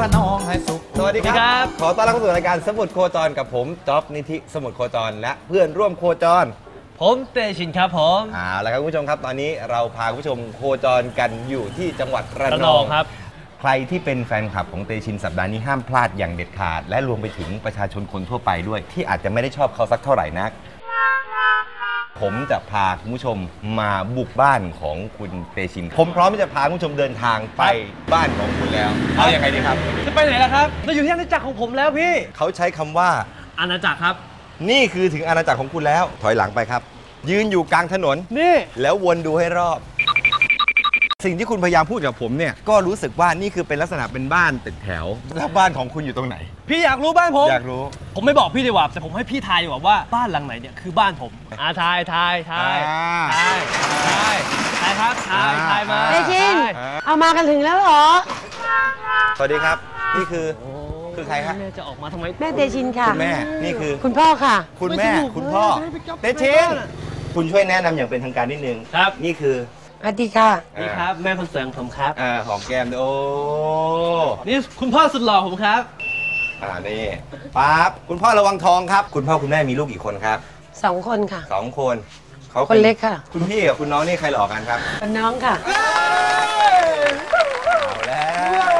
ระนองให้สุข สวัสดีคสวัสดีครัรับบขอต้อนรับเข้าสู่รายการสมุดโคจรกับผมจ๊อบนิธิสมุดโคจร และเพื่อนร่วมโคจร ผมเตชินครับผมเอาละครับคุณผู้ชมครับตอนนี้เราพาคุณผู้ชมโคจรกันอยู่ที่จังหวัดระระนนอองงครับ ใครที่เป็นแฟนคลับของเตชินสัปดาห์นี้ห้ามพลาดอย่างเด็ดขาด และรวมไปถึงประชาชนคนทั่วไปด้วย ที่อาจจะไม่ได้ชอบเขาสักเท่าไหร่นัก ผมจะพาคุณผู้ชมมาบุกบ้านของคุณเตชิน ผมพร้อมที่จะพาคุณผู้ชมเดินทางไปบ้านของคุณแล้ว เอาอย่างไรดีครับ จะไปไหนล่ะครับ เราอยู่ที่อาณาจักรของผมแล้วพี่ เขาใช้คำว่า อาณาจักรครับ นี่คือถึงอาณาจักรของคุณแล้ว ถอยหลังไปครับ ยืนอยู่กลางถนน นี่ แล้ววนดูให้รอบ สิ่งที่คุณพยายามพูดกับผมเนี่ยก็รู้สึกว่านี่คือเป็นลักษณะเป็นบ้านตึกแถวแล้วบ้านของคุณอยู่ตรงไหน พี่อยากรู้บ้านผม อยากรู้ ผมไม่บอกพี่ดีกว่าแต่ผมให้พี่ทายดีกว่าว่าบ้านหลังไหนเนี่ยคือบ้านผมอ่าทายทายทายอ่า ทายทายทายครับทายอ่าทายมาอ่าเตชินทายเอามากันถึงแล้วเหรอ สวัสดีครับ นี่คือโอ้คือใครครับแม่จะออกมาทำไมแม่เตชินค่ะ คุณแม่นี่คือ คุณพ่อค่ะ คุณแม่ไม่สนุกคุณพ่อเลยไปจับเตชินคุณช่วยแนะนำอย่างเป็นทางการนิดนึง ครับ นี่คือ สวัสดีค่ะ นี่ครับ แม่คนเสียงผมครับ อ่าหอมแก้มด้วยโอ้นี่คุณพ่อสุดหล่อผมครับ อ่านี่ปั๊บคุณพ่อระวังทองครับ คุณพ่อคุณแม่มีลูกกี่คนครับสองคนค่ะ สองคนเขาป็คนเล็กค่ะ คุณพี่กับคุณน้องนี่ใครหลอกกันครับเป็นน้องค่ะ เอาแล้ว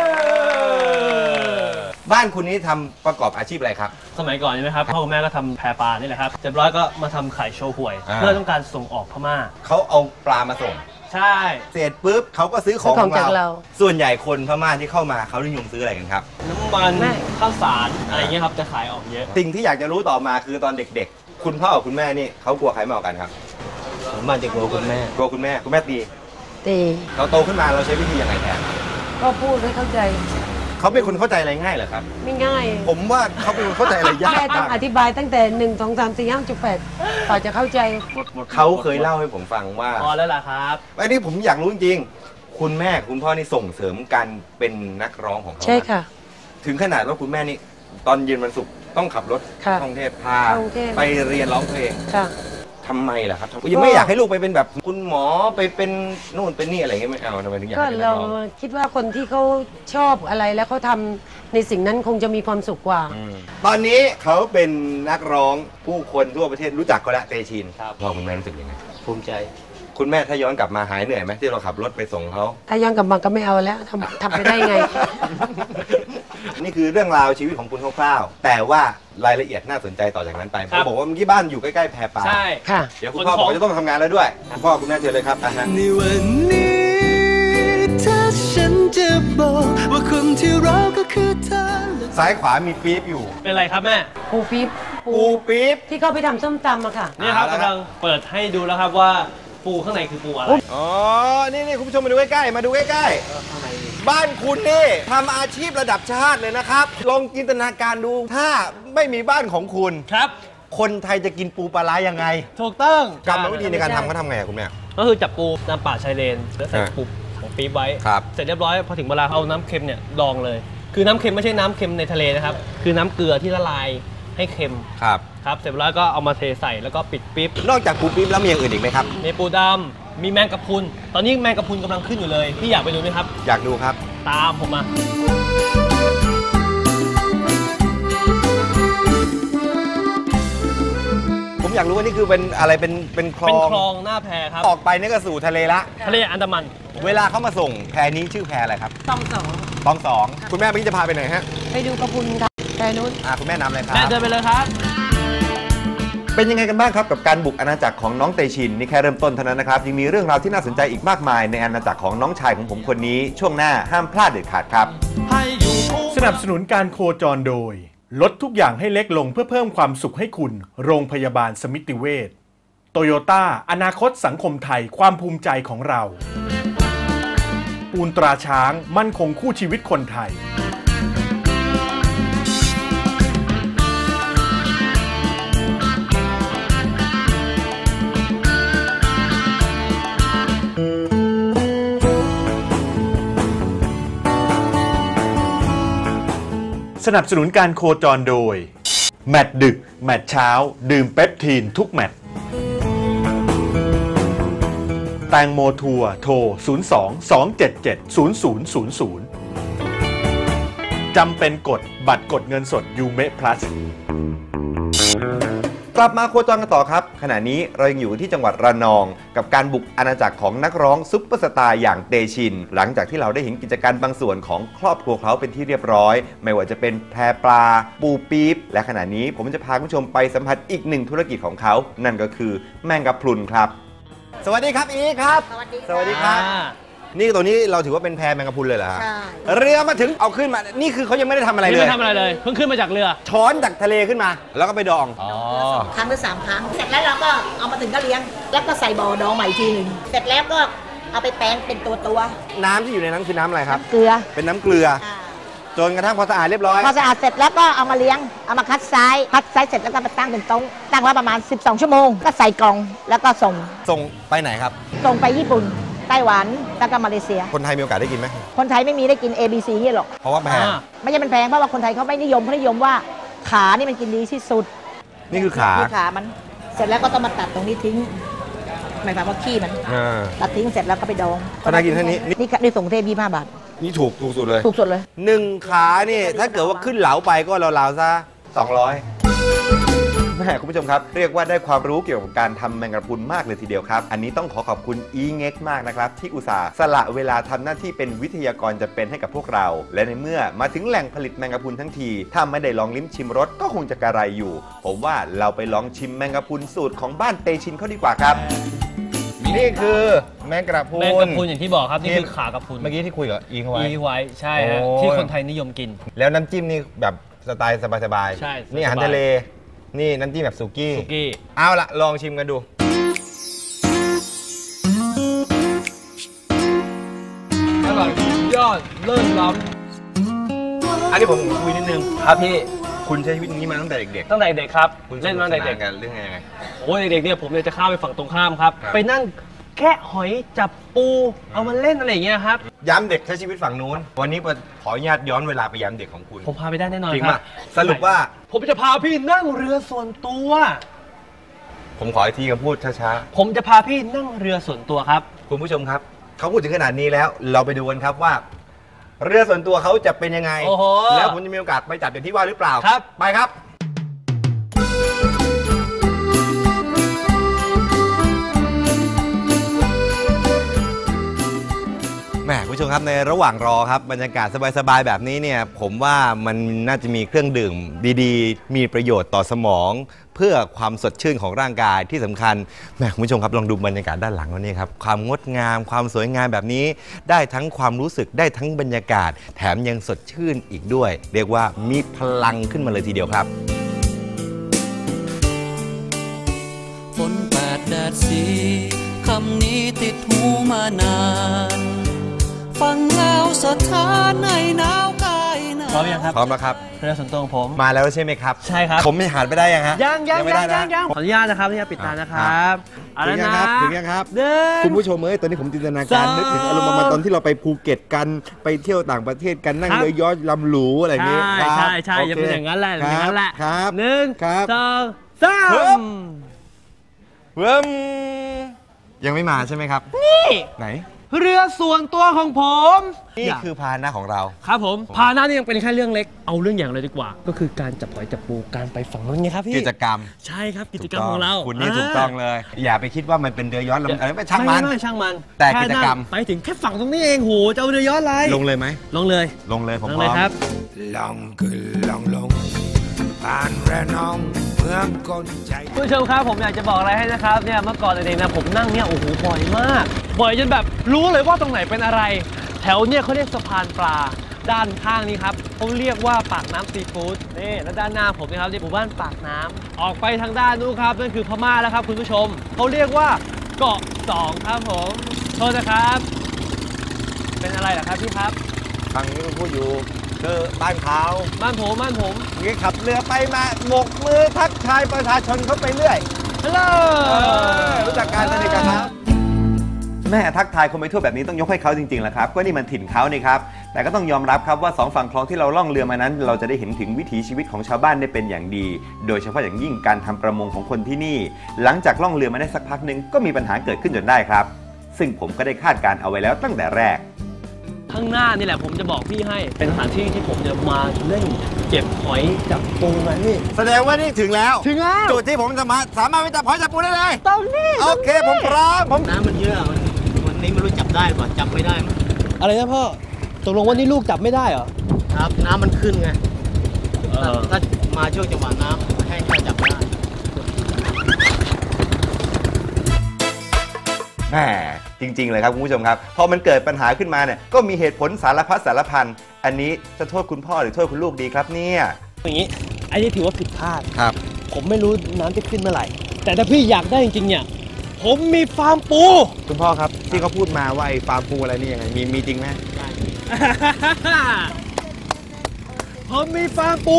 บ้านคุณนี้ทำประกอบอาชีพอะไรครับ สมัยก่อนใช่ไหมครับพ่อกับแม่ก็ทำแพปลานี่แหละครับเสร็จร้อยก็มาทำขายโชว์หวย อ่า เพื่อต้องการส่งออกพม่าเขาเอาปลามาส่ง ใช่ เสร็จปุ๊บเขาก็ซื้อของซื้อของจากเรา ส่วนใหญ่คนพม่าที่เข้ามาเขานิยมซื้ออะไรกันครับ น้ำมันแม่ ข้าวสารอะไรเงี้ยครับจะขายออกเยอะ สิ่งที่อยากจะรู้ต่อมาคือตอนเด็กๆ คุณพ่อกับคุณแม่นี่เขากลัวใครมากกว่ากันครับผมมาจากโกคุณแม่ กลัวคุณแม่คุณแม่ตีตีเราโตขึ้นมาเราใช้วิธียังไงแทนก็พูดให้เข้าใจ เขาเป็นคนเข้าใจอะไรง่ายเหรอครับ ไม่ง่ายผมว่าเขาเป็นคนเข้าใจอะไรยากแม่ต้องมากอธิบายตั้งแต่หนึ่งสองสามสี่ห้าจุดแปดกว่าจะเข้าใจเขาเคยเล่าให้ผมฟังว่าพอแล้วล่ะครับ ไอ้นี่ผมอยากรู้จริงๆคุณแม่คุณพ่อนี่ส่งเสริมการเป็นนักร้องของเขาใช่นะค่ะ ถึงขนาดว่าคุณแม่นี่ ตอนเย็นวันศุกร์ต้องขับรถค่ะท่องเทพพาท่องเทพ ไปเรียนร้องเพลง ค่ะ ทำไมล่ะครับยังไม่อยากให้ลูกไปเป็นแบบคุณหมอไปเป็นนู่นเป็นนี่อะไรเงี้ยไม่เอาทำไมถึงอยากก็ให้เป็นนัเรากร้องคิดว่าคนที่เขาชอบอะไรแล้วเขาทำในสิ่งนั้นคงจะมีความสุขกว่า อืมตอนนี้เขาเป็นนักร้องผู้คนทั่วประเทศรู้จักเขาแล้วเตชินครับ พ่อคุณแม่รู้สึกยังไงภูมิใจ คุณแม่ถ้าย้อนกลับมาหายเหนื่อยไหมที่เราขับรถไปส่งเขา ถ้าย้อนกลับมาก็ไม่เอาแล้วทำทำไปได้ไง นี่คือเรื่องราวชีวิตของคุณคร่าวๆแต่ว่ารายละเอียดน่าสนใจต่อจากนั้นไปครัเขาบ บอกว่าเมื่อกี้บ้านอยู่ใกล้ๆแพรปลาใช่ ค่ะ เดี๋ยวคุณพ่อบอกว่าจะต้องทำงานแล้วด้วยคุณพ่อคุณแม่เชิญเลยครับอะฮะ ในวันนี้ ถ้าฉันจะบอกว่าคนที่เราก็คือเธอซ้ายขวามีปี๊บอยู่เป็นไรครับแม่ ปูปี๊บปูปี๊บ ที่เขาไปทำส้มตำอะค่ะนี่ครับเอาละครับกำลังเปิดให้ดูแล้วครับว่าปูข้างในคือปูอะไร อ๋อ นี่นี่คุณผู้ชมมาดูใกล้ๆ มาดูใกล้ๆ บ้านคุณนี่ทำอาชีพระดับชาติเลยนะครับ ลองจินตนาการดูถ้าไม่มีบ้านของคุณ ครับ คนไทยจะกินปูปลาร้ายังไงถูกต้องกรรมวิธีในการทำเขาทำไงอะคุณแม่ ก็คือจับปูตามป่าชายเลนแล้วใส่อ่าปูของปี๊บไว้ ครับ เสร็จเรียบร้อยพอถึงเวลาเอาน้ำเค็มเนี่ยดองเลย คือน้ำเค็มไม่ใช่น้ำเค็มในทะเลนะครับ คือน้ำเกลือที่ละลายให้เค็มครับ ครับ เสร็จเรียบร้อยก็เอามาเทใส่แล้วก็ปิดปิ๊บนอกจากปูปี๊บแล้วมีอย่างอื่นอีกไหมครับ มีปูดำ มีแมงกะพรุน ตอนนี้แมงกะพรุนกำลังขึ้นอยู่เลย พี่อยากไปดูไหมครับ อยากดูครับ ตามผมมาผมอยากรู้ว่านี่คือเป็นอะไรเป็นเป็นคลเป็นองคลองหน้าแพครับออกไปนี่ก็สู่ทะเลละ ทะเลอันดามัน เวลาเขามาส่งแพนี้ชื่อแพอะไรครับต้องสองตองสองคุณแม่เมื่อกี้จะพาไปไหนฮะไปดูกระพุนค่ะแพรนู้นอ่าคุณแม่นำเลยครัแม่บเดินไปเลยครับ เป็นยังไงกันบ้างครับกับการบุกอาณาจักรของน้องเตชินนี่แค่เริ่มต้นเท่านั้นนะครับยังมีเรื่องราวที่น่าสนใจอีกมากมาย ในอาณาจักรของน้องชายของผมคนนี้ ช่วงหน้าห้ามพลาดเด็ดขาดครับ ให้อยู่คู่สนับสนุนการโคจรโดย ลดทุกอย่างให้เล็กลงเพื่อเพิ่มความสุขให้คุณ โรงพยาบาลสมิติเวชโตโยต้าอนาคตสังคมไทยความภูมิใจของเรา ปูนตราช้างมั่นคงคู่ชีวิตคนไทย สนับสนุนการโคจรโดย แมตช์ดึก แมตช์เช้า ดื่มเปปทีนทุกแมตช์แตงโมทัวร์โทร 02 277 0000 จำเป็นกดบัตรกดเงินสดยูเมพลัส กลับมาโคจรกันต่อครับ ขณะนี้เรายังอยู่ที่จังหวัดระนอง กับการบุกอาณาจักรของนักร้องซุปเปอร์สตาร์อย่างเตชิน หลังจากที่เราได้เห็นกิจการบางส่วนของครอบครัวเขาเป็นที่เรียบร้อย ไม่ว่าจะเป็นแพรปลา ปูปี๊บและขณะนี้ผมจะพาคุณผู้ชมไปสัมผัสอีกหนึ่งธุรกิจของเขา นั่นก็คือแมงกะพรุนครับ สวัสดีครับอีครับ สวัสดีสวัสดีครับ นี่ตัวนี้เราถือว่าเป็นแพรแมงกะพรุนเลยเหรอฮะใช่ เรือมาถึงเอาขึ้นมา นี่คือเขายังไม่ได้ทำอะไรนี่เลย ไม่ทำอะไรเลย เพิ่งขึ้นมาจากเรือ ช้อนจากทะเลขึ้นมา แล้วก็ไปดอง อ๋อ ครั้งหรือสามครั้ง เสร็จแล้วเราก็เอามาถึงก็เลี้ยง แล้วก็ใส่บ่อดองใหม่อีกทีหนึ่งเสร็จแล้วก็เอาไปแปรงเป็นตัวตัวน้ำที่อยู่ในนั้นคือน้ำอะไรครับ เกลือเป็นน้ำเกลือ อ่าจนกระทั่งพอสะอาดเรียบร้อย พอสะอาดเสร็จแล้วก็เอามาเลี้ยง เอามาคัดไซส์คัดไซส์เสร็จแล้วก็ไปตั้งเป็นโต๊ะตั้งไว้ประมาณ 12 ชั่วโมง ก็ใส่กล่องแล้วก็ส่งส่งไปไหนครับ ส่งไปญี่ปุ่น ไต้หวันแล้วก็มาเลเซีย คนไทยมีโอกาสได้กินไหม คนไทยไม่มีได้กิน A B C นี่หรอก เพราะว่าแพง อ่า ไม่ใช่มันแพงเพราะว่าคนไทยเขาไม่นิยมเขานิยมว่าขานี่มันกินดีที่สุดนี่คือขาที่ขามันเสร็จแล้วก็ต้องมาตัดตรงนี้ทิ้งหมายความว่าขี้มัน อ่า ตัดทิ้งเสร็จแล้วก็ไปดองคนไทยกินเท่านี้ นี่นี่นี่ส่งเทพยี่ห้าบาทนี่ถูกถูกสุดเลยถูกสุดเลย หนึ่งขานี่ถ้าเกิดว่าขึ้นเหลาไปก็ราวๆซะ200 แม่คุณผู้ชมครับ เรียกว่าได้ความรู้เกี่ยวกับการทำแมงกะพรุนมากเลยทีเดียวครับ อันนี้ต้องขอขอบคุณอีเง็กมากนะครับ ที่อุตส่าห์สละเวลาทำหน้าที่เป็นวิทยากรจะเป็นให้กับพวกเรา และในเมื่อมาถึงแหล่งผลิตแมงกะพรุนทั้งทีถ้าไม่ได้ลองลิ้มชิมรสก็คงจะกระไรอยู่ ผมว่าเราไปลองชิมแมงกะพรุนสูตรของบ้านเตชินเขาดีกว่าครับ นี่คือแมงกะพรุน แมงกะพรุนอย่างที่บอกครับนี่คือขากระพรุนเมื่อกี้ที่คุยกับอีเขาไว้อีไว้ใช่ฮะโอ้ที่คนไทยนิยมกิน แล้วน้ำจิ้มนี่แบบสไตล์สบายๆ ใช่ นี่อาหารสบายทะเล นี่น้ำจิ้มแบบสุกี้ สุกี้ เอาละลองชิมกันดู อร่อยยอดเริ่มล้อันนี้ผมคุยนิดนึงำครับพี่คุณใช้ชีวิตอย่างนี้มาตั้งแต่เด็กตั้งแต่เด็กครับ ๆคุณเล่นมาตั้งแต่เด็กกันเรื่องยังไง โอ้ยเด็กๆเนี่ยผมเนี่ยจะข้ามไปฝั่งตรงข้ามครับ ครับ ไปนั่ง แค่หอยจับปูเอามาเล่นอะไรอย่างเงี้ยครับ ย้ำเด็กใช้ชีวิตฝั่งนู้น วันนี้ขออนุญาตย้อนเวลาไปย้ำเด็กของคุณ ผมพาไปได้แน่นอนจริงครัป่ะบสรุปว่าผมจะพาพี่นั่งเรือส่วนตัว ผมขออีกทีกับพูดช้าผมจะพาพี่นั่งเรือส่วนตัวครับ ๆ คุณผู้ชมครับ เขาพูดถึงขนาดนี้แล้ว เราไปดูกันครับว่า เรือส่วนตัวเขาจะเป็นยังไง โอ้โหแล้วผมจะมีโอกาสไปจับอย่างที่ว่าหรือเปล่าครับ ไปครับ แหมผู้ชมครับในระหว่างรอครับบรรยากาศสบายๆแบบนี้เนี่ยผมว่ามันน่าจะมีเครื่องดื่มดีๆ มีประโยชน์ต่อสมอง เพื่อความสดชื่นของร่างกายที่สำคัญแหมคุณผู้ชมครับลองดูบรรยากาศด้านหลังวันนี้ครับความงดงามความสวยงามแบบนี้ ได้ทั้งความรู้สึกได้ทั้งบรรยากาศ แถมยังสดชื่นอีกด้วย เรียกว่ามีพลังขึ้นมาเลยทีเดียวครับ ฝนแปดแดดสีคำนี้ติดหูมานาน ฟังแล้วสถานให้หนาวกายหนาวพร้อมยังครับพร้อมแล้วครับเรือส่วนตัวของผม มาแล้วใช่ไหมครับ ใช่ครับ ผมไม่หันไปได้ยังฮะยังยังไม่ยัได้งนะยังยังขออนุญาตนะครับที่จะปิดตานะครับเอาถึละงยังนะครับถึงยังครับเดินคุณผู้ชมเอ้ยตอนนี้ผมจินตนาการสามนึกถึงอารมณ์ประมาณตอนที่เราไปภูเก็ตกันไปเที่ยวต่างประเทศกันนั่งครับเรือยอชต์ลำหรูอะไรอย่างใช่งี้ครับใช่ใช่โอย่าเป็นอย่างนั้นแหละอย่างนั้นแหละครับหนึ่งครับสองสาฮึบมเริ่มยังไม่มาใช่ไหมครับ นี่ ไหน เรือส่วนตัวของผมนี่คือพาหนะของเรา ครับผมพาหน้านี่ยังเป็นแค่เรื่องเล็กเอาเรื่องอย่างเลยดีกว่า ก็คือการจับหอยจับปูการไปฝั่งนู้นไงครับพี่กิจกรรม ใช่ครับกิจกรรมของเราคุณนี่ถูกต้องเลย อย่าไปคิดว่ามันเป็นเรือยอชต์ลำเออไม่ช่างมันไไม่ช่างมัน แต่ค่กิจกรรมนั่งไปถึงแค่ฝั่งตรงนี้เองโหจะเอาเรือยอชต์อะไรลงเลยไหมลงเลย ลงเลยผมลงพเลร้ยอมครับลองขึ้นลองลงผ่านระนองเมืองคนใจ คุณผู้ชมครับผมอยากจะบอกอะไรให้นะครับเนี่ยเมื่อก่อนเด็กๆนะผมนั่งเนี่ยโอ้โหบ่อยมากบ่อยจนแบบรู้เลยว่าตรงไหนเป็นอะไร แถวเนี่ยเขาเรียกสะพานปลาด้านข้างนี้ครับเขาเรียกว่าปากน้ำซีฟู้ดนี่แล้วด้านหน้าผมนะครับที่หมู่บ้านปากน้ำออกไปทางด้านนู้นครับนั่นคือพม่าแล้วครับคุณผู้ชมเขาเรียกว่าเกาะสองครับผมโทษนะครับ เป็นอะไรเหรอครับพี่ครับฟังนี้มันพูดอยู่ คือบ้านเขาบ้านผมบ้านผมนี่ขับเรือไปมาโบกมือทักทายประชาชนเขาไปเรื่อยฮัลโหลเออรู้จักการสนิทกันครับแม่ทักทายคนไปทั่วแบบนี้ต้องยกให้เขาจริงๆแหละครับ ก็นี่มันถิ่นเขานี่ครับ แต่ก็ต้องยอมรับครับว่าสองฝั่งคลองที่เราล่องเรือมานั้น เราจะได้เห็นถึงวิถีชีวิตของชาวบ้านได้เป็นอย่างดี โดยเฉพาะอย่างยิ่งการทำประมงของคนที่นี่ หลังจากล่องเรือมาได้สักพักหนึ่งก็มีปัญหาเกิดขึ้นจนได้ครับ ซึ่งผมก็ได้คาดการณ์เอาไว้แล้วตั้งแต่แรก ข้างหน้านี่แหละผมจะบอกพี่ให้ เป็นสถานที่ที่ผมจะมาเล่นเก็บหอยจับปูไงพี่แสดงว่านี่ถึงแล้ว ถึงแล้ว จุดที่ผมจะมาสามารถไปจับหอยจับปูได้เลย ตรงนี้โอเคผมพร้อมผมน้ำมันเยอะมันวันนี้ไม่รู้จับได้ป่ะจับไม่ได้มั้งอะไรนะพ่อตกลงว่านี่ลูกจับไม่ได้เหรอครับน้ำมันขึ้นไงเออถ้ามาช่วงจังหวะน้ำแห้งก็จับได้ แหม จริง ๆ เลยครับคุณผู้ชมครับพอมันเกิดปัญหาขึ้นมาเนี่ยก็มีเหตุผลสารพัดสารพันอันนี้จะโทษคุณพ่อหรือโทษคุณลูกดีครับเนี่ยอย่างนี้อันนี้ถือว่าผิดพลาด ครับ ผมไม่รู้น้ำจะขึ้นเมื่อไหร่ แต่ถ้าพี่อยากได้จริงๆเนี่ย ผมมีฟาร์มปู คุณพ่อครับที่เขาพูดมาว่าไอ้ฟาร์มปูอะไรนี่ยังไงมีมีจริงไหมผมมีฟาร์มปู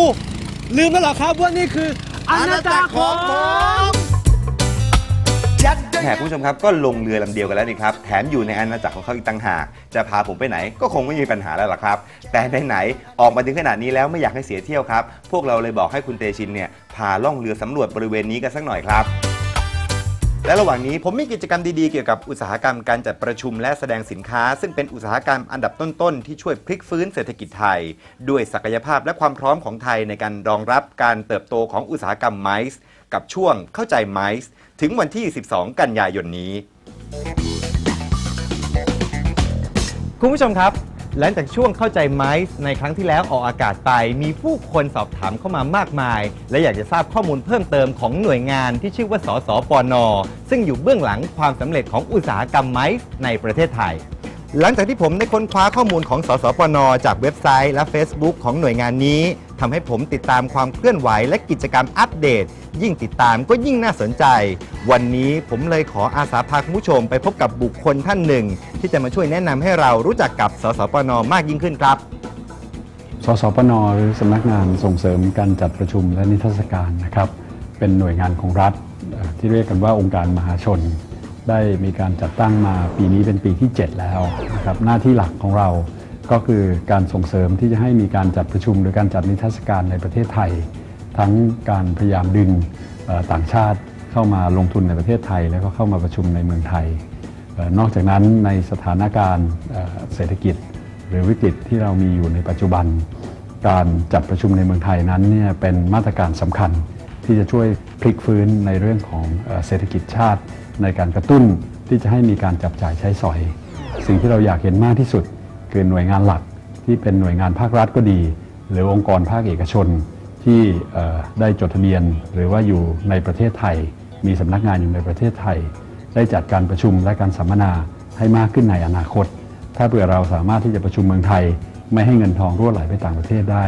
ลืมแล้วเหรอครับว่านี่คืออาณาจักรของผม แหมคุณผู้ชมครับก็ลงเรือลำเดียวกันแล้วนี่ครับแถมอยู่ในอาณาจักรของเขาอีกต่างหาก จะพาผมไปไหนก็คงไม่มีปัญหาแล้วล่ะครับ แต่ไหนๆออกมาถึงขนาดนี้แล้วไม่อยากให้เสียเที่ยวครับ พวกเราเลยบอกให้คุณเตชินเนี่ยพาล่องเรือสำรวจบริเวณนี้กันสักหน่อยครับและระหว่างนี้ผมมีกิจกรรมดีๆ เกี่ยวกับอุตสาหกรรมการจัดประชุมและแสดงสินค้า ซึ่งเป็นอุตสาหกรรมอันดับต้นๆ ที่ช่วยพลิกฟื้นเศรษฐกิจไทย ด้วยศักยภาพและความพร้อมของไทยในการรองรับการเติบโตของอุตสาหกรรมไมซ์กับช่วงเข้าใจไมซ์ ถึงวันที่ 12 กันยายนนี้ คุณผู้ชมครับ หลังจากช่วงเข้าใจไมซ์ในครั้งที่แล้วออกอากาศไป มีผู้คนสอบถามเข้ามามากมาย และอยากจะทราบข้อมูลเพิ่มเติมของหน่วยงานที่ชื่อว่าสสปน ซึ่งอยู่เบื้องหลังความสำเร็จของอุตสาหกรรมไมซ์ในประเทศไทยหลังจากที่ผมได้ค้นคว้าข้อมูลของสสปน จากเว็บไซต์และ Facebook ของหน่วยงานนี้ทำให้ผมติดตามความเคลื่อนไหวและกิจกรรมอัปเดต ยิ่งติดตามก็ยิ่งน่าสนใจ วันนี้ผมเลยขออาสาพาคุณผู้ชมไปพบกับบุคคลท่านหนึ่ง ที่จะมาช่วยแนะนำให้เรารู้จักกับสสปนมากยิ่งขึ้นครับ สสปนหรือสำนักงานส่งเสริมการจัดประชุมและนิทรรศการนะครับ เป็นหน่วยงานของรัฐเอ่อที่เรียกกันว่าองค์การมหาชน ได้มีการจัดตั้งมาปีนี้เป็นปีที่ 7 แล้วนะครับหน้าที่หลักของเราก็คือการส่งเสริมที่จะให้มีการจัดประชุมหรือการจัดนิทรรศการในประเทศไทย ทั้งการพยายามดึงต่างชาติเข้ามาลงทุนในประเทศไทย แล้วก็เข้ามาประชุมในเมืองไทย นอกจากนั้นในสถานการณ์เศรษฐกิจ หรือวิกฤตที่เรามีอยู่ในปัจจุบัน การจัดประชุมในเมืองไทยนั้นเนี่ยเป็นมาตรการสำคัญที่จะช่วยพลิกฟื้นในเรื่องของเศรษฐกิจชาติ ในการกระตุ้นที่จะให้มีการจับจ่ายใช้สอย สิ่งที่เราอยากเห็นมากที่สุด คือหน่วยงานหลักที่เป็นหน่วยงานภาครัฐก็ดี หรือองค์กรภาคเอกชน ที่ได้จดทะเบียนหรือว่าอยู่ในประเทศไทย มีสำนักงานอยู่ในประเทศไทย ได้จัดการประชุมและการสัมมนาให้มากขึ้นในอนาคต ถ้าเผื่อเราสามารถที่จะประชุมเมืองไทย ไม่ให้เงินทองรั่วไหลไปต่างประเทศได้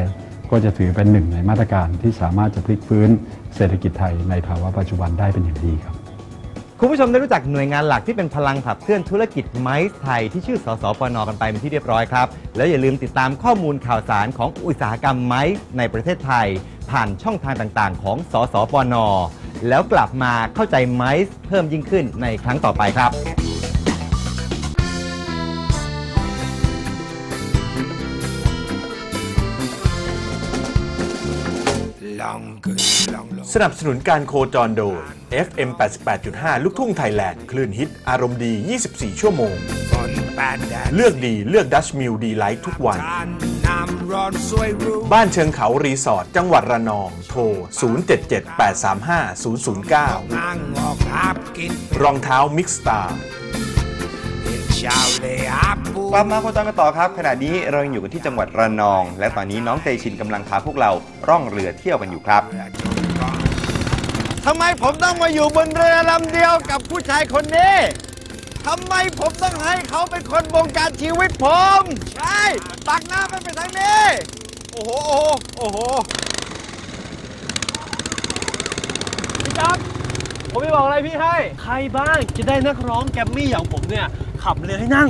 ก็จะถือเป็นหนึ่งในมาตรการที่สามารถจะพลิกฟื้นเศรษฐกิจไทยในภาวะปัจจุบันได้เป็นอย่างดีครับ คุณผู้ชมได้รู้จักหน่วยงานหลักที่เป็นพลังขับเคลื่อนธุรกิจไม้ไทยที่ชื่อสสปนกันไปเป็นที่เรียบร้อยครับ แล้วอย่าลืมติดตามข้อมูลข่าวสารของอุตสาหกรรมไม้ในประเทศไทย ผ่านช่องทางต่างๆ ของสสปนแล้วกลับมาเข้าใจไม้เพิ่มยิ่งขึ้นในครั้งต่อไปครับ สนับสนุนการโคจรโดย FM 88.5 ลูกทุ่งไทยแลนด์ คลื่นฮิตอารมณ์ดี 24 ชั่วโมง เลือกดีเลือกดัชมิลดีไลท์ทุกวัน บ้านเชิงเขารีสอร์ทจังหวัดระนอง โทร 077-835-009 รองเท้ามิกสตาร์กลับมาโคจรกันต่อครับ ขณะนี้เรายังอยู่กันที่จังหวัดระนอง และตอนนี้น้องเตชินกำลังพาพวกเราร่องเรือเที่ยวกันอยู่ครับ ทำไมผมต้องมาอยู่บนเรือลำเดียวกับผู้ชายคนนี้ทำไมผมต้องให้เขาเป็นคนบงการชีวิตผม ใช่ตักน้ำมันไปทางนี้โอ้โหโอ้โห โอ้โหพี่จ๊อบผมไม่บอกอะไรพี่ให้ ใครบ้างจะได้นักร้องแกรมมี่อย่างผมเนี่ย ขับเรือให้นั่ง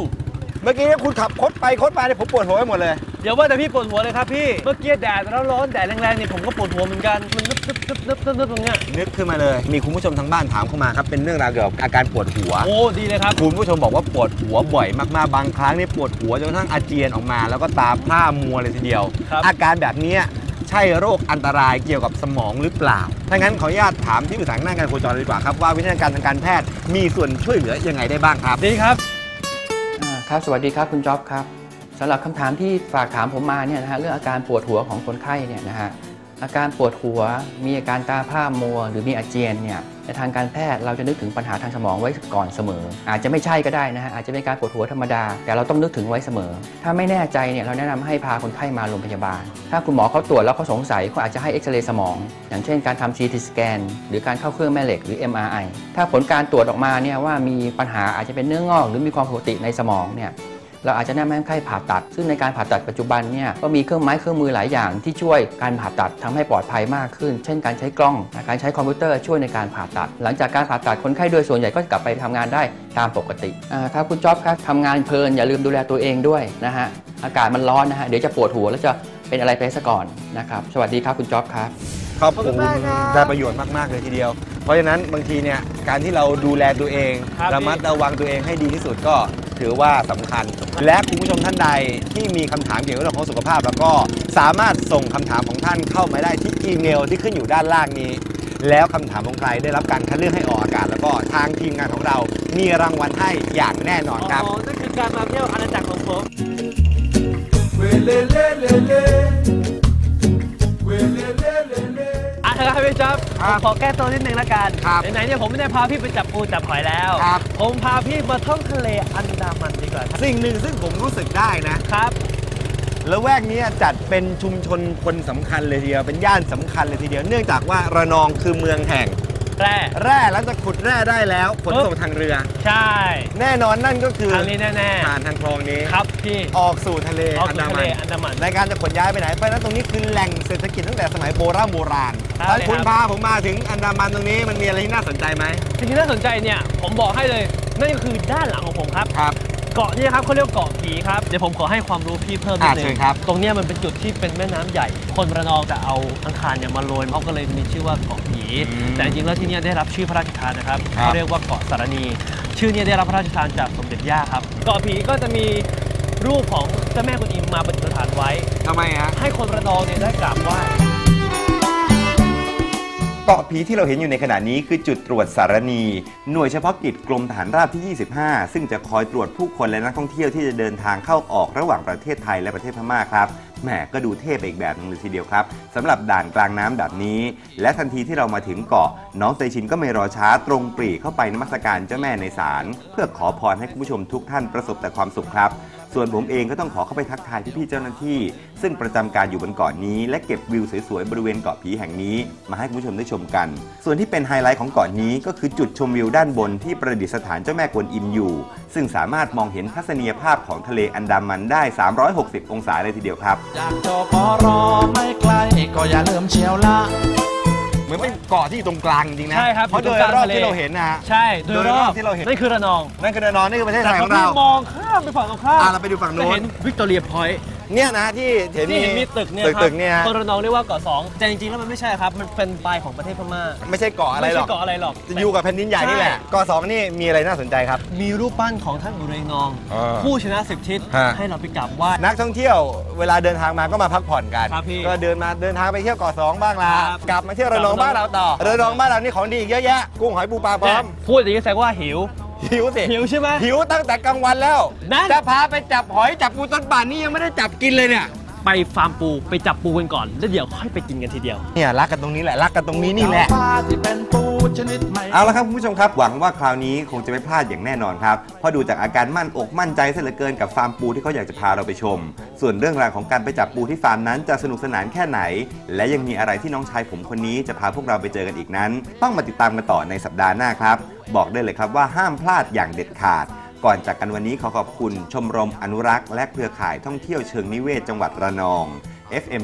เมื่อกี้คุณขับคดไปคดมาเนี่ยผมปวดหัวไปหมดเลย อย่าว่าแต่พี่ปวดหัวเลยครับพี่ เมื่อกี้แดดร้อนๆแดดแรงๆเนี่ยผมก็ปวดหัวเหมือนกัน มันนึบนึบนึบนึบนึบตรงเนี้ยนึกขึ้นมาเลย มีคุณผู้ชมทางบ้านถามเข้ามาครับ เป็นเรื่องราวเกี่ยวกับอาการปวดหัว โอ้ดีเลยครับ คุณผู้ชมบอกว่าปวดหัวบ่อยมากๆ บางครั้งนี่ปวดหัวจนกระทั่งอาเจียนออกมา แล้วก็ตาพร่ามัวเลยทีเดียว ครับ อาการแบบเนี้ยใช่โรคอันตรายเกี่ยวกับสมองหรือเปล่า ถ้างั้นขออนุญาตถามที่ปรึกษาทางด้านการโคจรเลยดีกว่าครับว่าวิทยาการทางการแพทย์มีส่วนช่วยเหลือยังไงได้บ้างครับ ดีครับ อ่าครับ สวัสดีครับคุณจ๊อบครับ สำหรับคำถามที่ฝากถามผมมาเนี่ยนะฮะเรื่องอาการปวดหัวของคนไข้เนี่ยนะฮะอาการปวดหัวมีอาการตาผ้ามัว หรือมีอาเจียนเนี่ยในทางการแพทย์เราจะนึกถึงปัญหาทางสมองไว้ก่อนเสมอ อาจจะไม่ใช่ก็ได้นะฮะอาจจะเป็นการปวดหัวธรรมดา แต่เราต้องนึกถึงไว้เสมอ ถ้าไม่แน่ใจเนี่ยเราแนะนำให้พาคนไข้มาโรงพยาบาล ถ้าคุณหมอเขาตรวจแล้วเขาสงสัยเขาอาจจะให้เอ็กซเรย์สมอง อย่างเช่นการทำ CT สแกนหรือการเข้าเครื่องแม่เหล็กหรือ MRI ถ้าผลการตรวจออกมาเนี่ยว่ามีปัญหาอาจจะเป็นเนื้องอก หรือมีความผิดปกติในสมองเนี่ย เราอาจจะแนะนำให้คนไข้ผ่าตัด ซึ่งในการผ่าตัดปัจจุบันเนี่ยก็มีเครื่องไม้เครื่องมือหลายอย่างที่ช่วยการผ่าตัดทำให้ปลอดภัยมากขึ้น เช่นการใช้กล้อง การใช้คอมพิวเตอร์ช่วยในการผ่าตัด หลังจากการผ่าตัดคนไข้โดยส่วนใหญ่ก็จะกลับไปทำงานได้ตามปกติอ่าครับคุณจ๊อบครับทำงานเพลินอย่าลืมดูแลตัวเองด้วยนะฮะอากาศมันร้อนนะฮะเดี๋ยวจะปวดหัวแล้วจะเป็นอะไรไปซะก่อนนะครับสวัสดีครับคุณจ๊อบครับขอบคุณได้ประโยชน์มาก ๆ เลยทีเดียว เพราะฉะนั้นบางทีเนี่ยการที่เราดูแลตัวเองครับระมัดระวังตัวเองให้ดีที่สุดก็ ถือว่าสำคัญ และคุณผู้ชมท่านใดที่มีคำถามเกี่ยวกับเรื่องของสุขภาพ แล้วก็สามารถส่งคำถามของท่านเข้ามาได้ที่อีเมลที่ขึ้นอยู่ด้านล่างนี้ แล้วคำถามของใครได้รับการคัดเลือกให้ออกอากาศ แล้วก็ทางทีมงานของเรา มีรางวัลให้อย่างแน่นอนครับอ๋อนั่นคือการมาเที่ยวอาณาจักรของผม พี่จ๊อบผมขอแก้ตัวนิดนึงละกันครับไหนๆเนี่ยผมไม่ได้พาพี่ไปจับปูจับหอยแล้วครับ ผมพาพี่มาท่องทะเลอันดามันดีกว่าครับสิ่งหนึ่งซึ่งผมรู้สึกได้นะครับ แล้วแวกนี้จัดเป็นชุมชนคนสำคัญเลยทีเดียวเป็นย่านสำคัญเลยทีเดียว เนื่องจากว่าระนองคือเมืองแห่ง แร่ แร่แล้วจะขุดแร่ได้แล้วขนเออส่งทางเรือ ใช่ แน่นอนนั่นก็คือทางนี้แน่ผ่านทางคลองนี้ๆครับพี่ ออกสู่ทะเลออกอันสู่ดาทะมัเลนอันดามันในการจะขนย้ายไปไหน เพราะฉะนั้นตรงนี้คือแหล่งเศรษฐกิจตั้งแต่สมัยโบราณโบราณครับถ้าคุณครับ พาผมมาถึงอันดามันตรงนี้มันมีอะไรที่น่าสนใจไหมสิ่งที่น่าสนใจเนี่ย ผมบอกให้เลย นั่นก็คือด้านหลังของผมครับ ครับ เกาะเนี่ยครับเขาเรียกว่าเกาะผีครับ เดี๋ยวผมขอให้ความรู้พี่เพิ่มนิดอะนึเชิงญครับ ตรงเนี้ยมันเป็นจุดที่เป็นแม่น้ำใหญ่ คนระนองจะเอาอังคารเนี่ยมาโรยเขาก็เลยมีชื่อว่าเกาะผี แต่จริงๆแล้วที่เนี่ยได้รับชื่อพระราชทานนะครับครับ เขาเรียกว่าเกาะสารณี ชื่อเนี่ยได้รับพระราชทานจากสมเด็จย่าครับ เกาะผีก็จะมีรูปของเจ้าแม่กุนอิมมาประดิษฐานไว้ ทำไมฮะ ให้คนระนองเนี่ยได้กราบไหว้เกาะผีที่เราเห็นอยู่ในขณะนี้คือจุดตรวจสารณี หน่วยเฉพาะกิจกรมทหารราบที่ 25 ซึ่งจะคอยตรวจผู้คนและนักท่องเที่ยวที่จะเดินทางเข้าออกระหว่างประเทศไทยและประเทศพม่าครับแหมก็ดูเท่ไปอีกแบบหนึงเลยทีเดียวครับสำหรับด่านกลางน้ำแบบนี้ และทันทีที่เรามาถึงเกาะ น้องเตชินก็ไม่รอช้าตรงปรีเข้าไปนมัสการเจ้าแม่ในศาลเพื่อขอพรให้คุณผู้ชมทุกท่านประสบแต่ความสุขครับ ส่วนผมเองก็ต้องขอเข้าไปทักทายพี่ๆเจ้าหน้าที่ ซึ่งประจำการอยู่บนเกาะนี้ และเก็บวิวสวยๆบริเวณเกาะผีแห่งนี้ มาให้คุณผู้ชมได้ชมกัน ส่วนที่เป็นไฮไลท์ของเกาะนี้ก็คือจุดชมวิวด้านบนที่ประดิษฐานเจ้าแม่กวนอิมอยู่ ซึ่งสามารถมองเห็นทัศนียภาพของทะเลอันดามันได้ 360 องศาเลยทีเดียวครับจากจปรไม่ไกลก็อย่าลืมเชียวละ มือนเป็นเกาะที่อยู่ตรงกลางจริงๆนะใช่ครับเพราะโดยอยู่ตรงกรลางอบทะเลที่เราเห็นนะฮะ ใช่โดยรอบที่เราเห็น นั่นคือระนองนั่นคือระนองนี่คือประเทศไทยแต่ของพี่เรามองข้ามไปฝั่งตรงข้ามอะเราไปดูฝั่งนู้นจะเห็นวิกตอเรียพอยต์ เนี่ยนะที่เห็นที่เห็นมีตึกเนี่ยตึกครับตึกเนี่ยฮะคนระนองเรียกว่าเกาะสองแต่จริงๆแล้วมันไม่ใช่ครับ มันเป็นปลายของประเทศพม่าไม่ใช่เกาะอะไรไม่หรใช่อกเกาะอะไรหรอกจะอยู่กับแผ่นดินใหญ่นี่แหละใช่เกาะสองนี่มีอะไรน่าสนใจครับ มีรูปปั้นของท่านอุเรงนอง อ่าผู้ชนะสิบทิศฮะ ให้เราไปกราบไหว้ นักท่องเที่ยวเวลาเดินทางมาก็มาพักผ่อนกัน ครับพี่ก็เดินมาเดินทางไปเที่ยวเกาะสองบ้างละครับ กลับมาเที่ยวระนองบ้านเราต่อระนองบ้านเรานี่ของดีอีกเยอะแยะกุ้งหอยปูปลาพร้อม พูดอย่างนี้แสดงว่าหิว หิวสิหิวใช่ไหมหิวตั้งแต่กลางวันแล้วนั่น จะพาไปจับหอยจับปูต้นป่านนี่ยังไม่ได้จับกินเลยเนี่ยไปฟาร์มปูไปจับปูกันก่อน แล้วเดี๋ยวค่อยไปกินกันทีเดียว เนี่ยรักกันตรงนี้แหละรักกันตรงนี้นี่แหละ ปลาที่เป็นปู ชนิดใหม่เอาละครับคุณผู้ชมครับหวังว่าคราวนี้คงจะไม่พลาดอย่างแน่นอนครับเพราะดูจากอาการมั่นอกมั่นใจเสียเหลือเกินกับฟาร์มปูที่เขาอยากจะพาเราไปชม ส่วนเรื่องราวของการไปจับปูที่ฟาร์มนั้นจะสนุกสนานแค่ไหน และยังมีอะไรที่น้องชายผมคนนี้จะพาพวกเราไปเจอกันอีกนั้น ต้องมาติดตามกันต่อในสัปดาห์หน้าครับ บอกได้เลยครับว่าห้ามพลาดอย่างเด็ดขาด ก่อนจากกันวันนี้ขอขอบคุณ ชมรมอนุรักษ์ และเครือข่ายท่องเที่ยวเชิงนิเวศจังหวัดระนอง FM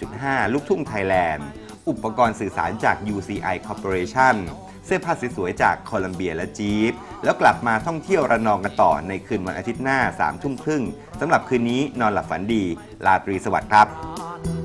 88.5 ลูกทุ่งไทยแลนด์ อุปกรณ์สื่อสารจาก UCI Corporation เสื้อผ้าสวยๆจากโคลัมเบียและจีฟแล้วกลับมาท่องเที่ยวระนองกันต่อในคืนวันอาทิตย์หน้า3ทุ่มครึ่งสำหรับคืนนี้นอนหลับฝันดีลาตรีสวัสดิ์ครับ